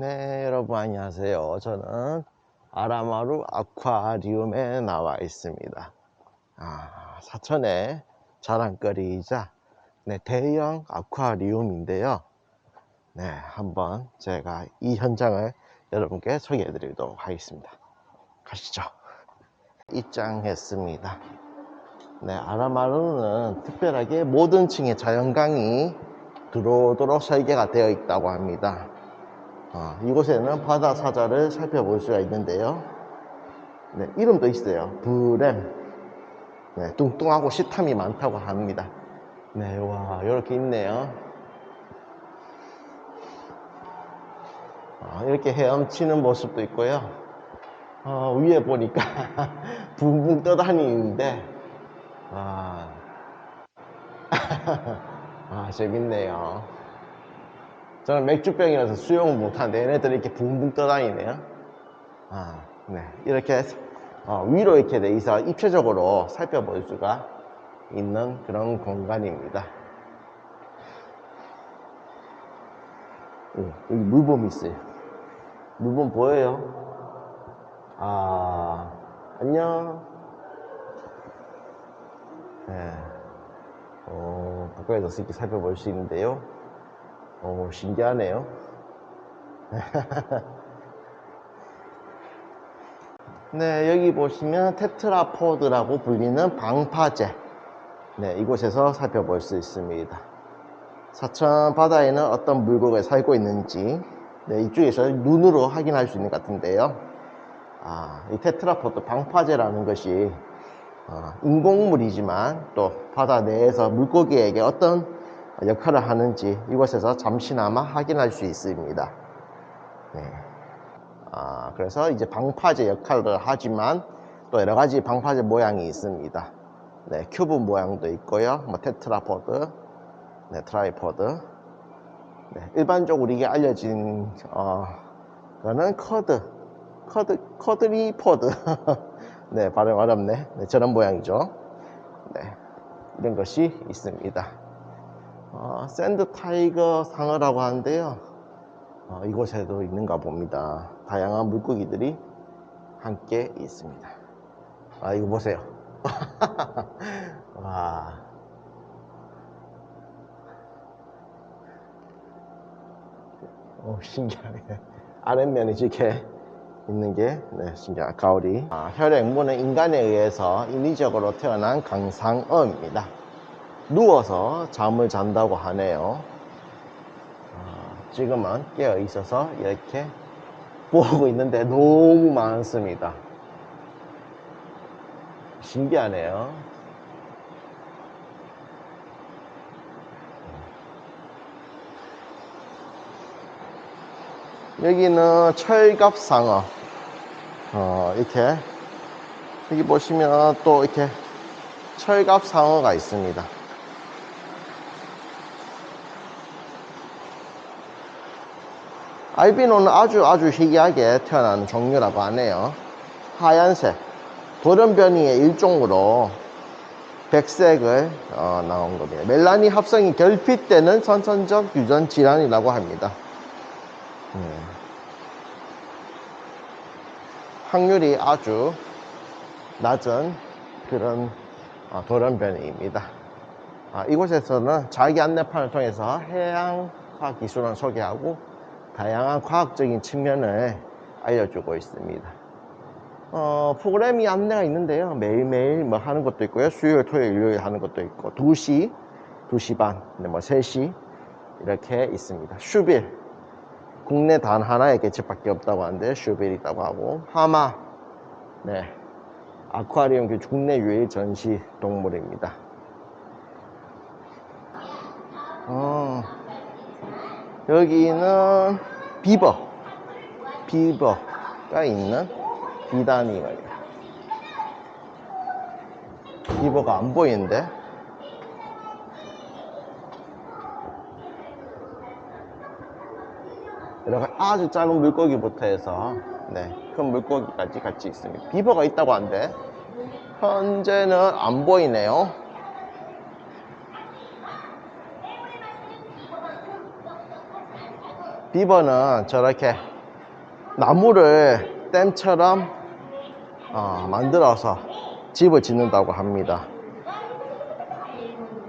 네, 여러분 안녕하세요. 저는 아라마루 아쿠아리움에 나와 있습니다. 아, 사천의 자랑거리이자 네, 대형 아쿠아리움인데요. 네, 한번 제가 이 현장을 여러분께 소개해 드리도록 하겠습니다. 가시죠. 입장했습니다. 네, 아라마루는 특별하게 모든 층에 자연광이 들어오도록 설계가 되어 있다고 합니다. 어, 이곳에는 바다 사자를 살펴볼 수가 있는데요. 네, 이름도 있어요. 브렘. 네, 뚱뚱하고 식탐이 많다고 합니다. 네, 와, 이렇게 있네요. 어, 이렇게 헤엄치는 모습도 있고요. 어, 위에 보니까 붕붕 떠다니는데, 아, 아, 재밌네요. 저는 맥주병이라서 수영을 못하는데 얘네들이 이렇게 붕붕 떠다니네요. 아, 네. 이렇게 어, 위로 이렇게 돼 있어 입체적으로 살펴볼 수가 있는 그런 공간입니다. 오, 여기 물범이 있어요. 물범 보여요? 아, 안녕. 네. 어, 가까이서 이렇게 살펴볼 수 있는데요. 오, 신기하네요. 네, 여기 보시면 테트라포드라고 불리는 방파제. 네, 이곳에서 살펴볼 수 있습니다. 사천 바다에는 어떤 물고기가 살고 있는지, 네, 이쪽에서 눈으로 확인할 수 있는 것 같은데요. 아, 이 테트라포드 방파제라는 것이 어, 인공물이지만 또 바다 내에서 물고기에게 어떤 역할을 하는지 이곳에서 잠시나마 확인할 수 있습니다. 네. 아, 그래서 이제 방파제 역할을 하지만 또 여러 가지 방파제 모양이 있습니다. 네, 큐브 모양도 있고요. 뭐 테트라포드, 네, 트라이포드. 네, 일반적으로 우리에게 알려진 어, 거는 커드, 커드, 커드리포드. 네, 발음 어렵네. 네, 저런 모양이죠. 네, 이런 것이 있습니다. 어, 샌드 타이거 상어라고 하는데요. 어, 이곳에도 있는가 봅니다. 다양한 물고기들이 함께 있습니다. 아, 이거 보세요. 와. 오, 신기하네. 아랫면이 이렇게 있는 게, 네, 신기한 가오리. 아, 혈액무는 인간에 의해서 인위적으로 태어난 강상어입니다. 누워서 잠을 잔다고 하네요. 아, 지금은 깨어 있어서 이렇게 보고 있는데 너무 많습니다. 신기하네요. 여기는 철갑상어. 어, 이렇게. 여기 보시면 또 이렇게 철갑상어가 있습니다. 알비노는 아주 아주 희귀하게 태어난 종류라고 하네요. 하얀색, 돌연변이의 일종으로 백색을 어, 나온 겁니다. 멜라니 합성이 결핍되는 선천적 유전 질환이라고 합니다. 음. 확률이 아주 낮은 그런 어, 돌연변이입니다. 아, 이곳에서는 자기 안내판을 통해서 해양과학 기술을 소개하고 다양한 과학적인 측면을 알려주고 있습니다. 어, 프로그램이 안내가 있는데요. 매일매일 뭐 하는 것도 있고요. 수요일, 토요일, 일요일 하는 것도 있고, 2시, 2시 반, 네, 뭐 3시, 이렇게 있습니다. 슈빌. 국내 단 하나의 개체밖에 없다고 하는데, 슈빌이 있다고 하고, 하마. 네. 아쿠아리움 그 국내 유일 전시 동물입니다. 어, 여기는 비버. 비버가 있는 비단이 말이야. 비버가 안 보이는데? 이렇게 아주 작은 물고기부터 해서 네, 큰 물고기까지 같이 있습니다. 비버가 있다고 하는데 현재는 안 보이네요. 비버는 저렇게 나무를 댐처럼 어, 만들어서 집을 짓는다고 합니다.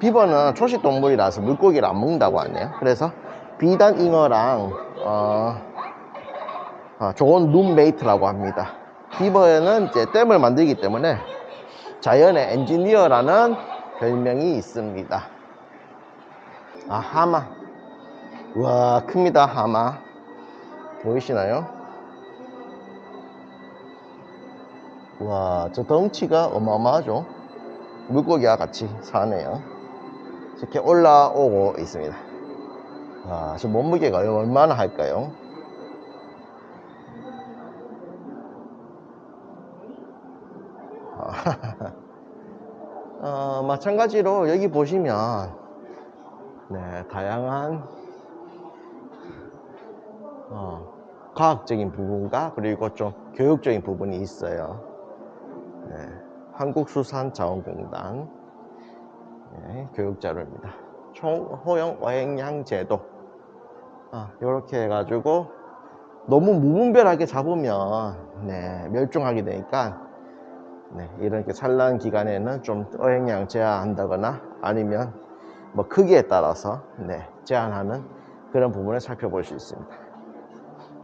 비버는 초식 동물이라서 물고기를 안 먹는다고 하네요. 그래서 비단 잉어랑 어, 어, 좋은 룸메이트라고 합니다. 비버는 이제 댐을 만들기 때문에 자연의 엔지니어라는 별명이 있습니다. 아 하마. 와 큽니다 하마. 보이시나요? 와 저 덩치가 어마어마하죠. 물고기와 같이 사네요. 이렇게 올라오고 있습니다. 와, 저 몸무게가 얼마나 할까요? 어, 마찬가지로 여기 보시면 네, 다양한 어, 과학적인 부분과 그리고 좀 교육적인 부분이 있어요. 네, 한국수산자원공단 네, 교육자료입니다. 총호영 어획량 제도 이렇게 해가지고 너무 무분별하게 잡으면 네, 멸종하게 되니까 네, 이렇게 산란 기간에는 좀 어획량 제한한다거나 아니면 뭐 크기에 따라서 네, 제한하는 그런 부분을 살펴볼 수 있습니다.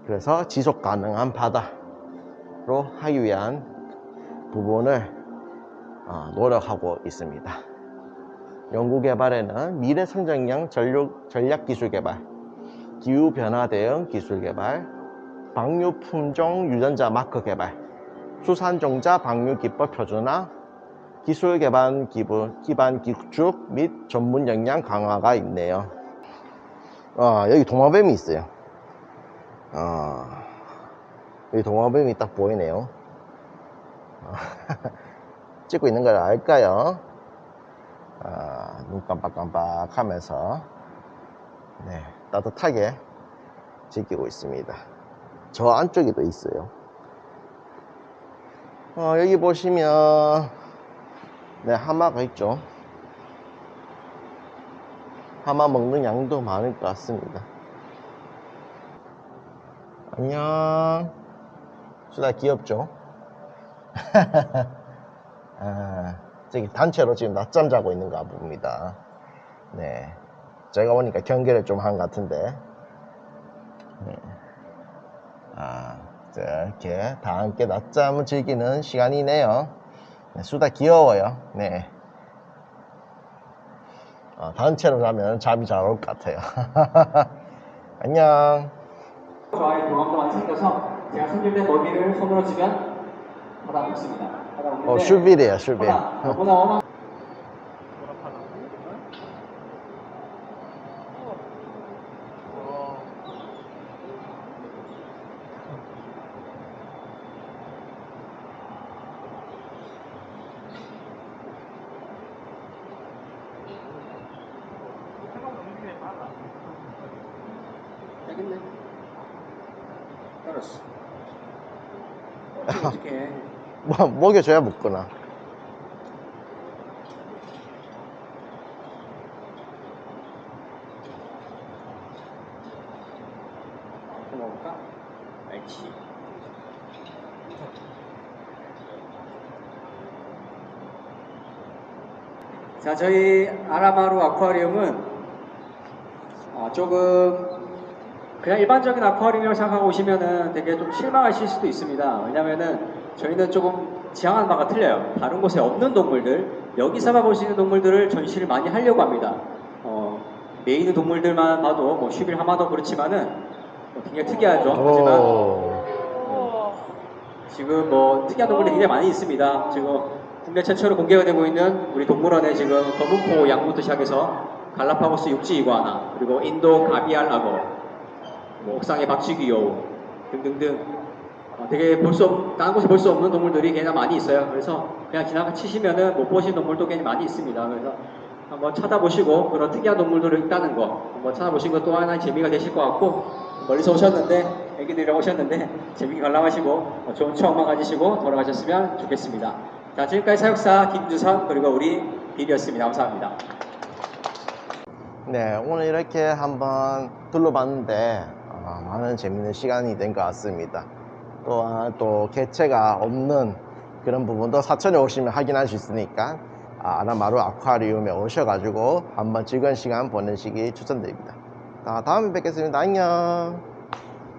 그래서 지속 가능한 바다로 하기 위한 부분을 어, 노력하고 있습니다. 연구 개발에는 미래 성장형 전력, 전략 기술 개발, 기후 변화 대응 기술 개발, 방류 품종 유전자 마크 개발, 수산종자 방류 기법 표준화, 기술 개발 기본, 기반 기축 및 전문 역량 강화가 있네요. 아, 여기 도마뱀이 있어요. 아, 여기 도마뱀이 딱 보이네요. 찍고 있는 걸 알까요? 아, 눈 깜빡깜빡 하면서 네, 따뜻하게 지키고 있습니다. 저 안쪽에도 있어요. 어, 여기 보시면 네, 하마가 있죠. 하마 먹는 양도 많을 것 같습니다. 안녕. 수다 귀엽죠? 아, 저기 단체로 지금 낮잠 자고 있는가 봅니다. 네. 제가 보니까 경계를 좀한것 같은데. 네. 아, 자, 이렇게 다 함께 낮잠을 즐기는 시간이네요. 네, 수다 귀여워요. 네. 어, 단체로 자면 잠이 잘 올 것 같아요. 안녕. 좋아요 경험도 많이 생겨서 제가 손질 때 먹이를 손으로 쥐면 바다 먹습니다. 바다 먹는데 어, 슈빌이에요, 슈빌. 어마 알았어. 어떻게 뭐, 먹여줘야 먹구나. 좀 먹을까? 알지. 자, 저희 아라마루 아쿠아리움은 어, 조금 그냥 일반적인 아쿠아리움이라고 생각하고 오시면은 되게 좀 실망하실 수도 있습니다. 왜냐면은 저희는 조금 지향하는 바가 틀려요. 다른 곳에 없는 동물들, 여기서만 볼 수 있는 동물들을 전시를 많이 하려고 합니다. 어, 메인 동물들만 봐도 뭐 슈빌 하마도 그렇지만은 뭐 굉장히 특이하죠. 하지만 오. 지금 뭐 특이한 동물들이 굉장히 많이 있습니다. 지금 국내 최초로 공개가 되고 있는 우리 동물원에 지금 검은코 양부터 시작해서 갈라파고스 육지 이구아나 그리고 인도 가비알 악어 뭐 옥상의 박쥐 여우 등등등 어, 되게 볼 수 없, 다른 곳에 볼 수 없는 동물들이 굉장히 많이 있어요. 그래서 그냥 지나가 치시면은 못 보신 동물도 굉장히 많이 있습니다. 그래서 한번 찾아보시고 그런 특이한 동물들이 있다는 거 한번 찾아보신 것도 하나의 재미가 되실 것 같고 멀리서 오셨는데 애기들이랑 오셨는데 재밌게 관람하시고 어, 좋은 추억만 가지시고 돌아가셨으면 좋겠습니다. 자 지금까지 사육사 김주선 그리고 우리 비비였습니다. 감사합니다. 네, 오늘 이렇게 한번 둘러봤는데 어, 아, 많은 재밌는 시간이 된 것 같습니다. 또한 또 개체가 없는 그런 부분도 사천에 오시면 확인할 수 있으니까 아, 아나마루 아쿠아리움에 오셔가지고 한번 즐거운 시간 보내시기 추천드립니다. 자, 다음에 뵙겠습니다. 안녕.